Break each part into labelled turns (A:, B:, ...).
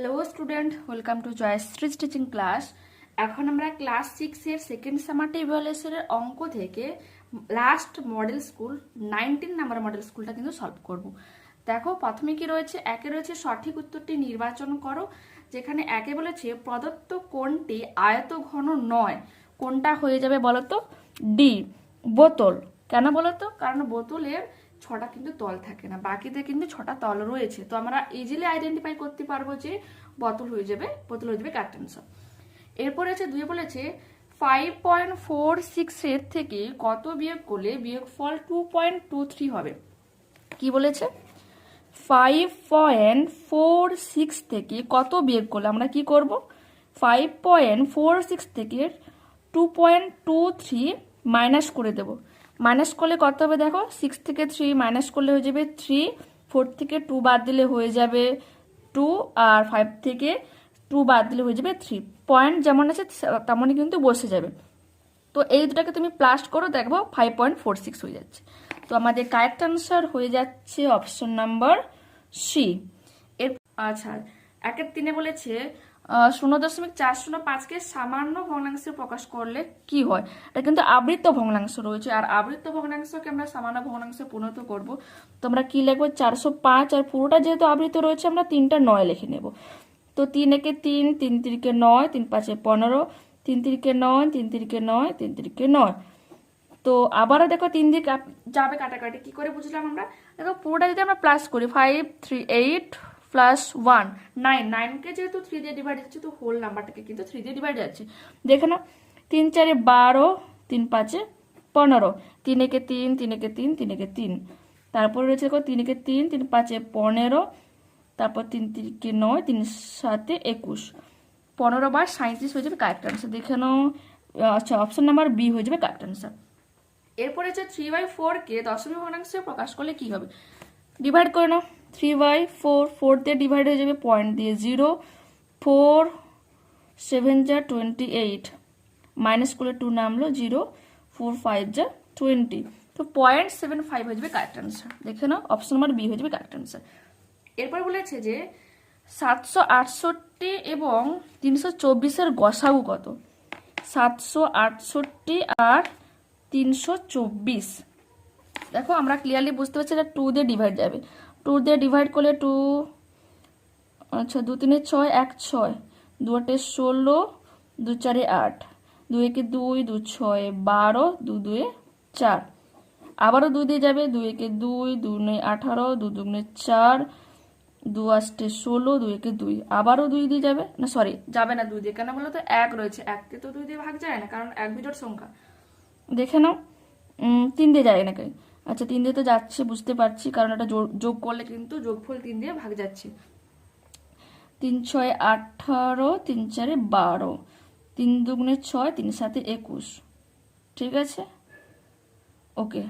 A: Hello student welcome to Jayashree teaching class এখন আমরা class সিক্সের সেকেন্ড সামারটি ইভ্যালুয়েশনের অঙ্ক থেকে last model school nineteen number model স্কুলটা কিন্তু সলভ করব। দেখো, প্রথমে কি রয়েছে? একে রয়েছে সঠিক উত্তরটি নির্বাচন করো, যেখানে একে বলেছে প্রদত্ত কোনটি আয়ত ঘন নয়। কোনটা হয়ে যাবে বলো তো ডি বোতল। কেন বলো তো কারণ বোতলের ছটা কিন্তু তল থাকে না বাকিতে কিন্তু ছটা তল রয়েছে। তো আমরা ইজিলি আইডেন্টিফাই করতে পারব যে বোতল হয়ে যাবে, বোতল হয়ে যাবে কারেক্ট এরপরে আছে, দুয়ে বলেছে ফাইভ পয়েন্ট ফোর সিক্স এর থেকে কত বিয়োগ করলে বিয়োগ ফল টু পয়েন্ট টু থ্রি হবে? কি বলেছে? ফাইভ পয়েন্ট ফোর সিক্স থেকে কত বিয়োগ করলে আমরা কি করব? ফাইভ পয়েন্ট ফোর সিক্স থেকে two point two three minus করে দেবো। মাইনাস করলে কত হবে দেখো? সিক্স থেকে থ্রি মাইনাস করলে হয়ে যাবে থ্রি ফোর থেকে টু বাদ দিলে হয়ে যাবে টু আর ফাইভ থেকে টু বাদ দিলে হয়ে যাবে থ্রি পয়েন্ট যেমন আছে তেমনই কিন্তু বসে যাবে। তো এই দুটাকে তুমি প্লাস করো দেখব ফাইভ পয়েন্ট ফোর সিক্স হয়ে যাচ্ছে। তো আমাদের কারেক্ট আনসার হয়ে যাচ্ছে অপশন নাম্বার সি এর আচ্ছা একের তিনে বলেছে শূন্য দশমিক চার শূন্য পাঁচকে সামান্য ভগ্নাংশে প্রকাশ করলে কি হয়? এটা কিন্তু আবৃত্ত ভগ্নাংশ রয়েছে। আর আবৃত্ত ভগ্নাংশকে আমরা সামান্য ভগ্নাংশে পরিণত করব। তো আমরা কি লিখব? চারশো পাঁচ, আর পুরোটা যেহেতু আবৃত্ত রয়েছে, আমরা তিনটা নয় লিখে নেব। তো তিন একে তিন তিন তিরিকে নয়, তিন পাঁচে পনেরো, তিন তিরিকে নয়, তিন তিরিকে নয়, তিন তিরিকে নয়। তো আবারও দেখো, তিন দিক যাবে কাটাকাটি। কি করে বুঝলাম আমরা? দেখো, পুরোটা যদি আমরা প্লাস করি five three eight plus one nine নাইনকে যেহেতু থ্রি দিয়ে ডিভাইড যাচ্ছে তো হোল নাম্বারটাকে কিন্তু থ্রি দিয়ে ডিভাইড যাচ্ছে। দেখে না তিন চারে বারো, তিন পাঁচে পনেরো, তিন একে তিন তিন একে তিন তিন একে তিন। তারপরে রয়েছে দেখো, তিন একে তিন তিন পাঁচে পনেরো, তারপর তিন তিনকে নয়, তিন সাতে একুশ। পনেরো বার সাঁত্রিশ হয়ে যাবে কারেক্ট আনসার দেখে নাও আচ্ছা অপশন নাম্বার বি হয়ে যাবে কারেক্ট আনসার এরপরে হচ্ছে থ্রি বাই ফোরকে দশমিক ভগ্নাংশে প্রকাশ করলে কি হবে? ডিভাইড করে নাও। থ্রি বাই ফোর ফোর দিয়ে ডিভাইড হয়ে যাবে পয়েন্ট দিয়ে। জিরো ফোর সেভেন যা টোয়েন্টি এইট মাইনাস করলে টু নামলো জিরো ফোর ফাইভ যা টোয়েন্টি তো পয়েন্ট সেভেন ফাইভ হয়ে যাবে কারেক্ট আনসার দেখে নাও অপশন নাম্বার বি হয়ে যাবে কারেক্ট আনসার এরপর বলেছে যে সাতশো আটষট্টি এবং তিনশো চব্বিশের গসাগু কত? সাতশো আটষট্টি আর তিনশো চব্বিশ। দেখো, আমরা ক্লিয়ারলি বুঝতে পারছি এটা টু দিয়ে ডিভাইড যাবে। টু দিয়ে ডিভাইড করলে টু আচ্ছা দু তিনে ছয়, এক ছয়। দু আটে ষোলো, দু চারে আট। দু একে দুই, দু ছয়, বারো, দু দুয়ে চার। আবারও দুই দিয়ে যাবে, দুই একে দুই, দু নয় আঠারো, দু দুগুণে চার, দু আষ্টে ষোলো, দুই একে দুই। আবারও দুই দিয়ে যাবে? না সরি যাবে না দুই দিয়ে। কেন বলো তো? এক রয়েছে। এককে তো দুই দিয়ে ভাগ যায় না, কারণ এক বিজোট সংখ্যা। দেখে নাও। তিন দিয়ে যায় নাকি আচ্ছা তিন দিয়ে তো যাচ্ছে, বুঝতে পারছি, কারণ এটা যোগ করলে কিন্তু যোগফল তিন দিয়ে ভাগ যাচ্ছে। তিন ছয় আঠারো, তিন চারে বারো। তিন দুগুণে ছয়, তিন সাথে একুশ। ঠিক আছে? ওকে।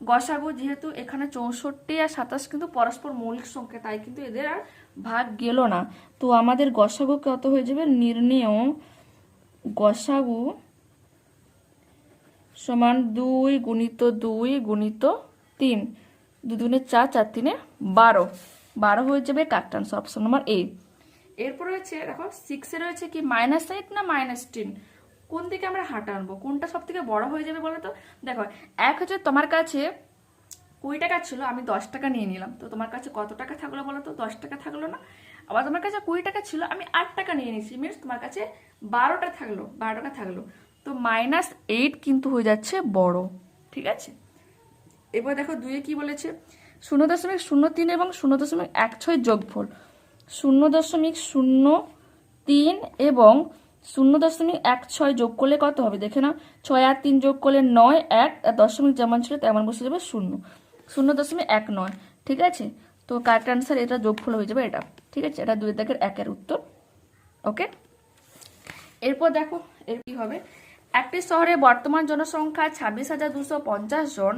A: গসাগু যেহেতু এখানে চৌষট্টি আর সাতাশ কিন্তু পরস্পর মৌলিক সংখ্যা, তাই কিন্তু এদের আর ভাগ গেল না। তো আমাদের গসাগু কত হয়ে যাবে? নির্ণেয় গসাগু সমান দুই গুণিত দুই গুণিত তিন। দুদিনে চার চার তিনে বারো। বারো হয়ে যাবে কাটটান্স অপশন নাম্বার এ এরপর রয়েছে, দেখো সিক্সে রয়েছে কি মাইনাস এইট না মাইনাস টেন কোন দিকে আমরা হাঁটা আনব? কোনটা সব থেকে বড় হয়ে যাবে বলো তো? দেখো, এক হচ্ছে তোমার কাছে কুড়ি টাকা ছিল, আমি দশ টাকা নিয়ে নিলাম। তো তোমার কাছে কত টাকা থাকল বলো তো? দশ টাকা থাকল না। আবার তোমার কাছে কুড়ি টাকা ছিল, আমি আট টাকা নিয়ে নিয়েছি। মিনস তোমার কাছে বারোটা থাকল বারো টাকা থাকল। তো মাইনাস এইট কিন্তু হয়ে যাচ্ছে বড়, ঠিক আছে? এবার দেখো দুয়ে কি বলেছে? শূন্য দশমিক শূন্য তিন এবং শূন্য দশমিক এক ছয় যোগফল। শূন্য দশমিক শূন্য তিন এবং শূন্য দশমিক এক ছয় যোগ করলে কত হবে? দেখে না ছয় আর তিন যোগ করলে নয়, এক, আর দশমিক যেমন ছিল তেমন বসে যাবে শূন্য। শূন্য দশমিক এক নয়, ঠিক আছে? তো কারেক্ট আনসার এটা যোগফল হয়ে যাবে এটা, ঠিক আছে? এটা দুই দাগের একের উত্তর ওকে এরপর দেখো এর কি হবে? একটি শহরে বর্তমান জনসংখ্যা ছাব্বিশ হাজার দুশো পঞ্চাশ জন।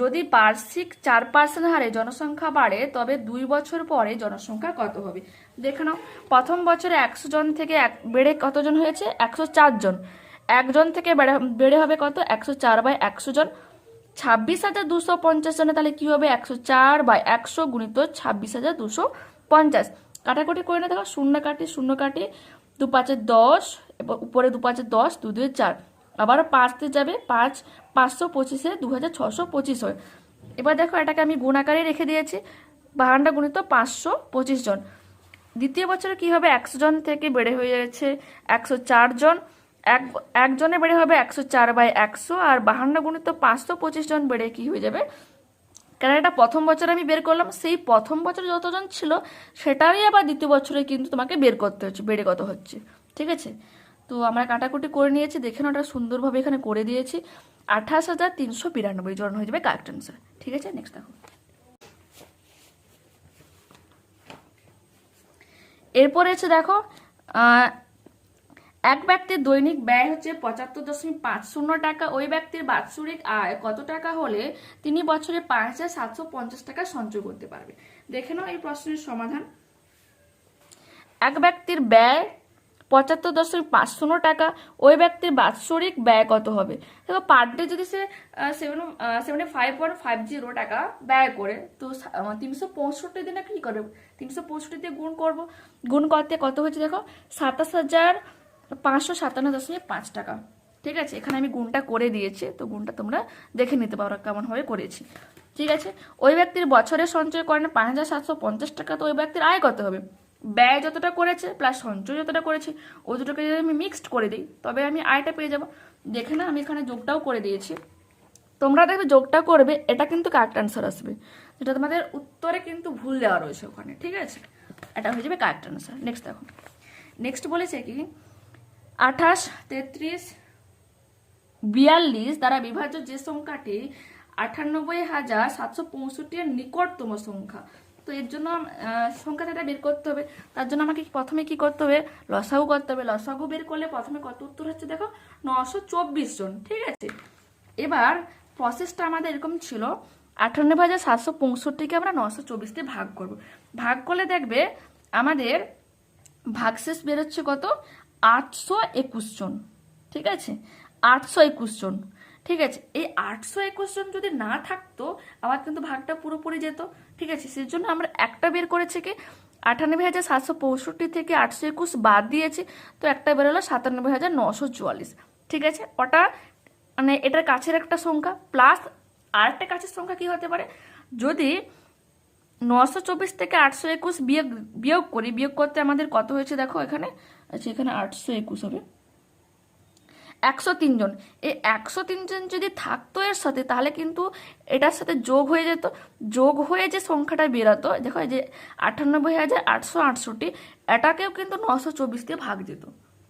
A: যদি বার্ষিক চার পার্সেন্ট হারে জনসংখ্যা বাড়ে, তবে দুই বছর পরে জনসংখ্যা কত হবে? দেখে নাও। প্রথম বছরে একশো জন থেকে এক, বেড়ে কতজন হয়েছে? একশো চার জন। একজন থেকে বেড়ে বেড়ে হবে কত? একশো চার বাই একশো জন। ছাব্বিশ হাজার দুশো পঞ্চাশ জনে তাহলে কী হবে? একশো চার বাই একশো গুণিত ছাব্বিশ হাজার দুশো পঞ্চাশ। কাটাকুটি করে না দেখো। শূন্য কাটি শূন্য কাটি দু পাঁচের দশ উপরে দু পাঁচের দশ দু দুয়ে চার। আবার পাঁচ দিয়ে যাবে পাঁচ, পাঁচশো পঁচিশে দু হাজার ছশো পঁচিশ হয়। এবার দেখো এটাকে আমি গুণ আকারে রেখে দিয়েছি। বাহানটা গুণিত পাঁচশো পঁচিশ জন। দ্বিতীয় বছরে কি হবে? একশো জন থেকে বেড়ে হয়ে যাচ্ছে একশো চার জন। এক একজনে বেড়ে হবে একশো চার বাই একশো আর বাহান্ন গুণিত পাঁচশো পঁচিশ জন বেড়ে কি হয়ে যাবে? কারণ এটা প্রথম বছর আমি বের করলাম, সেই প্রথম বছর যতজন ছিল, সেটারই আবার দ্বিতীয় বছরে কিন্তু তোমাকে বের করতে হচ্ছে, বেড়ে কত হচ্ছে। ঠিক আছে? তো আমরা কাটাকুটি করে নিয়েছি, দেখে ওটা সুন্দরভাবে এখানে করে দিয়েছি। আঠাশ হাজার তিনশো বিরানব্বই জন হয়ে যাবে কারেক্ট অ্যান্সার ঠিক আছে? নেক্সট দেখো। এরপরে হচ্ছে দেখো এক ব্যক্তির দৈনিক ব্যয় হচ্ছে পঁচাত্তর দশমিক পাঁচ শূন্য টাকা, ওই ব্যক্তির বাৎসরিক আয় কত টাকা হলে তিনি বছরে পাঁচ হাজার সাতশো পঞ্চাশ টাকা সঞ্চয় করতে পারবে? দেখে নাও এই প্রশ্নের সমাধান। এক ব্যক্তির ব্যয় পঁচাত্তর দশমিক পাঁচ শূন্য টাকা ওই ব্যক্তির বাৎসরিক ব্যয় কত হবে? দেখো পার ডে যদি সে seven seventy five point five zero টাকা ব্যয় করে, তো তিনশো পঁয়ষট্টি দিনে কী করবে? তিনশো পঁয়ষট্টি দিয়ে গুণ করব। গুণ করতে কত হয়েছে দেখো? সাতাশ হাজার পাঁচশো সাতান্ন দশমিক পাঁচ টাকা। ঠিক আছে? এখানে আমি গুণটা করে দিয়েছি, তো গুণটা তোমরা দেখে নিতে পারো কেমনভাবে করেছি। ঠিক আছে? ওই ব্যক্তির বছরে সঞ্চয় করেন পাঁচ হাজার সাতশো পঞ্চাশ টাকা, তো ওই ব্যক্তির আয় কত হবে? ব্যয় যতটা করেছে প্লাস সঞ্চয় যতটা করেছে ওই দুটোকে যদি আমি মিক্সড করে দিই, তবে আমি আয়টা পেয়ে যাব। দেখে না আমি এখানে যোগটাও করে দিয়েছি। তোমরা দেখবে যোগটা করবে, এটা কিন্তু কারেক্ট অ্যান্সার আসবে। যেটা তোমাদের উত্তরে কিন্তু ভুল দেওয়া রয়েছে ওখানে, ঠিক আছে? এটা হয়ে যাবে কারেক্ট অ্যান্সার নেক্সট দেখো। নেক্সট বলেছে কি, আঠাশ, তেত্রিশ, বিয়াল্লিশ দ্বারা বিভাজ্য যে সংখ্যাটি আটানব্বই হাজার সাতশো পঁয়ষট্টির নিকটতম সংখ্যা। তো এর জন্য সংখ্যাটা বের করতে হবে। তার জন্য আমাকে প্রথমে কি করতে হবে? লসাগু করতে হবে। লসাগু বের করলে প্রথমে কত উত্তর হচ্ছে দেখো? নশো চব্বিশ জন, ঠিক আছে? এবার প্রসেসটা আমাদের এরকম ছিল। আটানব্বই হাজার সাতশো পঁয়ষট্টিকে আমরা নশো চব্বিশ দিয়ে ভাগ করব। ভাগ করলে দেখবে আমাদের ভাগশেষ বেরোচ্ছে কত? আটশো একুশ জন, ঠিক আছে? আটশো একুশ জন, ঠিক আছে? এই আটশো একুশ জন যদি না থাকতো আমার কিন্তু ভাগটা পুরোপুরি যেত। ঠিক আছে সেই জন্য আমরা একটা বের করেছি কি? আটানব্বই হাজার সাতশো পঁয়ষট্টি থেকে আটশো একুশ বাদ দিয়েছি, তো একটা বেরোলো সাতানব্বই হাজার নশো চুয়াল্লিশ। ঠিক আছে, ওটা মানে এটার কাছের একটা সংখ্যা প্লাস আরেকটা কাছের সংখ্যা কি হতে পারে? যদি নশো চব্বিশ থেকে আটশো একুশ বিয়োগ বিয়োগ করি, বিয়োগ করতে আমাদের কত হয়েছে দেখো এখানে? আচ্ছা এখানে আটশো একুশ হবে। একশো তিনজন এই একশো তিনজন যদি থাকতো এর সাথে, তাহলে কিন্তু এটার সাথে যোগ হয়ে যেত। যোগ হয়ে যে সংখ্যাটা বেরোতো, দেখো যে আটানব্বই হাজার আটশো আটষট্টি, এটাকেও কিন্তু নশো চব্বিশ দিয়ে ভাগ যেত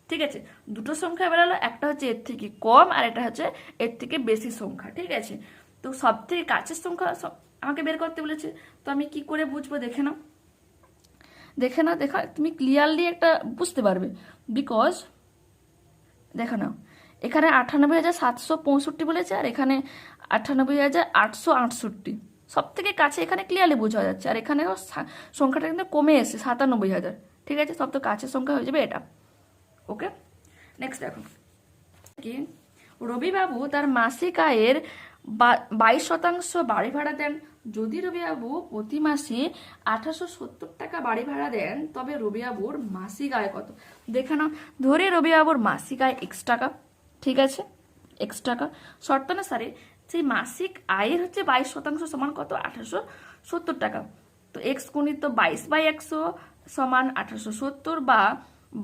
A: ঠিক আছে? দুটো সংখ্যা বেরোলো, একটা হচ্ছে এর থেকে কম আর এটা হচ্ছে এর থেকে বেশি সংখ্যা। ঠিক আছে? তো সব থেকে কাছের সংখ্যা আমাকে বের করতে বলেছে। তো আমি কি করে বুঝব? দেখে নাও। দেখে নাও, দেখা, তুমি ক্লিয়ারলি একটা বুঝতে পারবে। বিকজ দেখো নাও। এখানে আটানব্বই হাজার সাতশো পঁয়ষট্টি বলেছে আর এখানে আটানব্বই হাজার আটশো আটষট্টি। সব থেকে কাছে এখানে ক্লিয়ারলি বোঝা যাচ্ছে। আর এখানেও সা- সংখ্যাটা কিন্তু কমে এসেছে, সাতানব্বই হাজার। ঠিক আছে? সব তো কাছের সংখ্যা হয়ে যাবে এটা। ওকে? নেক্সট দেখো। কি? রবিবাবু তার মাসিক আয়ের বাইশ শতাংশ বাড়ি ভাড়া দেন। যদি রবিবাবু প্রতি মাসে আঠারোশো সত্তর টাকা বাড়ি ভাড়া দেন, তবে রবিবাবুর মাসিক আয় কত? দেখে নাও। ধরে রবিবাবুর মাসিক আয় এক্স টাকা। ঠিক আছে? এক্স টাকা। শর্তানুসারে সেই মাসিক আয়ের হচ্ছে বাইশ শতাংশ সমান কত? আঠারোশো সত্তর টাকা। তো এক্স গুণিত বাইশ বাই একশো সমান আঠারোশো সত্তর বা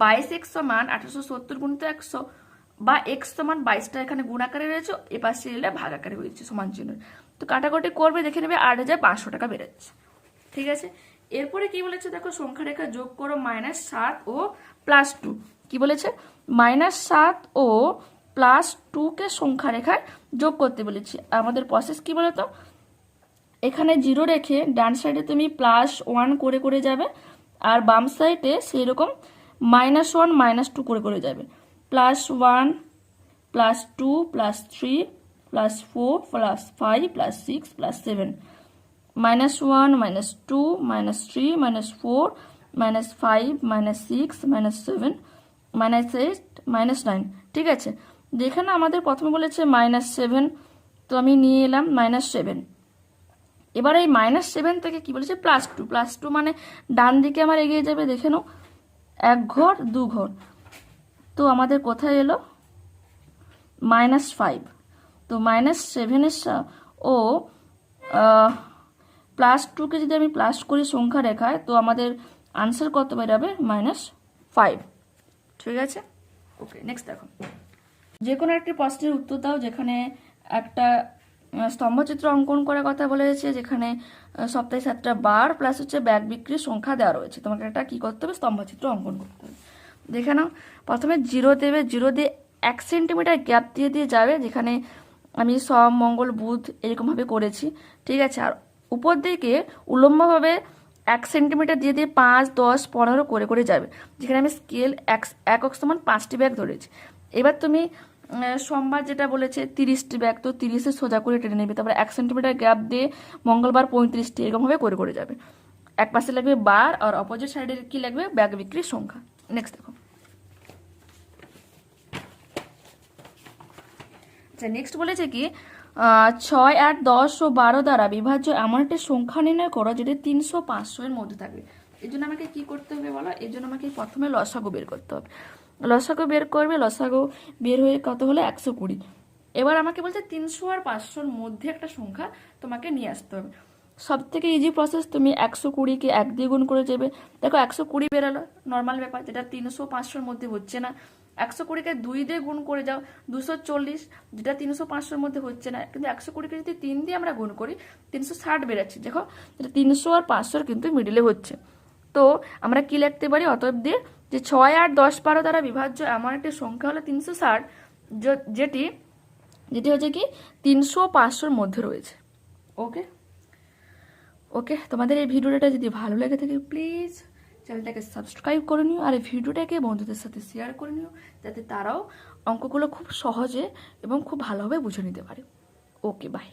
A: বাইশ এক্স সমান আঠারোশো সত্তর গুণিত একশো বা এক্স সমান বাইশটা এখানে গুণ আকারে রয়েছে এপাশে এলে ভাগ আকারে হয়েছে সমান চিহ্ন। তো কাটাকাটি করবে, দেখে নেবে আট হাজার পাঁচশো টাকা বেরোচ্ছে। ঠিক আছে? এরপরে কি বলেছে দেখো? সংখ্যা রেখা যোগ করো মাইনাস সাত ও প্লাস টু কি বলেছে? মাইনাস সাত ও প্লাস টুকে সংখ্যা রেখায় যোগ করতে বলেছি। আমাদের প্রসেস কি বলতো? এখানে জিরো রেখে ডান সাইডে তুমি প্লাস ওয়ান করে করে যাবে, আর বাম সাইডে সেই রকম মাইনাস ওয়ান মাইনাস টু করে করে যাবে। Plus one plus two plus three plus four plus five plus six plus seven minus one minus two minus three minus four minus five minus six minus seven minus eight minus nine ঠিক আছে? যেখানে আমাদের প্রথমে বলেছে minus seven তো আমি নিয়ে এলাম মাইনাস সেভেন এবার এই মাইনাস সেভেন থেকে কি বলেছে? প্লাস টু প্লাস টু মানে ডান দিকে আমার এগিয়ে যাবে, দেখে নাও। এক ঘর, দু ঘর। তো আমাদের কোথায় এলো? মাইনাস ফাইভ তো মাইনাস সেভেনের ও প্লাস টুকে যদি আমি প্লাস করি সংখ্যা রেখায়, তো আমাদের আনসার কত বেরাবে মাইনাস ফাইভ ঠিক আছে? ওকে নেক্সট দেখো। যে কোনো একটি প্রশ্নের উত্তর দাও যেখানে একটা স্তম্ভচিত্র অঙ্কন করার কথা বলেছে, যেখানে সপ্তাহে সাতটা বার প্লাস হচ্ছে ব্যাগ বিক্রির সংখ্যা দেওয়া রয়েছে। তোমাকে একটা কি করতে হবে? স্তম্ভচিত্র অঙ্কন করতে হবে। দেখে নাও, প্রথমে জিরো দেবে, জিরো দিয়ে এক সেন্টিমিটার গ্যাপ দিয়ে দিয়ে যাবে, যেখানে আমি সব মঙ্গল, বুধ এরকমভাবে করেছি। ঠিক আছে, আর উপর দিকে উলম্বভাবে এক সেন্টিমিটার দিয়ে দিয়ে পাঁচ, দশ, পনেরো করে করে যাবে। যেখানে আমি স্কেল এক একক সমান পাঁচটি ব্যাগ ধরেছি। এবার তুমি সোমবার যেটা বলেছে, তিরিশটি ব্যাগ তো তিরিশে সোজা করে টেনে নেবে। তারপরে এক সেন্টিমিটার গ্যাপ দিয়ে মঙ্গলবার পঁয়ত্রিশটি এরকমভাবে করে করে যাবে। এক পাশে লাগবে বার আর অপোজিট সাইডে কি লাগবে? ব্যাগ বিক্রির সংখ্যা। নেক্সট দেখো। আচ্ছা নেক্সট বলেছে কি ছয় আট দশ ও বারো দ্বারা বিভাজ্য এমন একটি সংখ্যা নির্ণয় করো যেটি তিনশো পাঁচশো এর মধ্যে থাকবে। এই জন্য আমাকে কি করতে হবে বলো? এই জন্য আমাকে প্রথমে লসাগু বের করতে হবে। লসাগু বের করবে, লসাগু বের হয়ে কত হলো? একশো কুড়ি। এবার আমাকে বলছে তিনশো আর পাঁচশোর মধ্যে একটা সংখ্যা তোমাকে নিয়ে আসতে হবে। সব থেকে ইজি প্রসেস তুমি একশো কুড়িকে এক দিয়ে গুণ করে যাবে দেখো, একশো কুড়ি বেরোলো নর্মাল ব্যাপার, যেটা তিনশো পাঁচশোর মধ্যে হচ্ছে না। একশো কুড়িকে দুই দিয়ে গুণ করে যাও, দুশো চল্লিশ, যেটা তিনশো পাঁচশোর মধ্যে হচ্ছে না। কিন্তু একশো কুড়িকে যদি তিন দিয়ে আমরা গুণ করি, তিনশো ষাট বেরোচ্ছে। দেখো, যেটা তিনশো আর পাঁচশোর কিন্তু মিডিলে হচ্ছে। তো আমরা কি লিখতে পারি? অতএব দিয়ে যে ছয় আট দশ বারো দ্বারা বিভাজ্য এমন একটি সংখ্যা হলো তিনশো ষাট যেটি যেটি হচ্ছে কি তিনশো পাঁচশোর মধ্যে রয়েছে। ওকে? ওকে, তোমাদের এই ভিডিওটা যদি ভালো লেগে থাকে প্লিজ চ্যানেলটাকে সাবস্ক্রাইব করে নিও আর এই ভিডিওটাকে বন্ধুদের সাথে শেয়ার করে নিও, যাতে তারাও অঙ্কগুলো খুব সহজে এবং খুব ভালোভাবে বুঝে নিতে পারে। Okay bye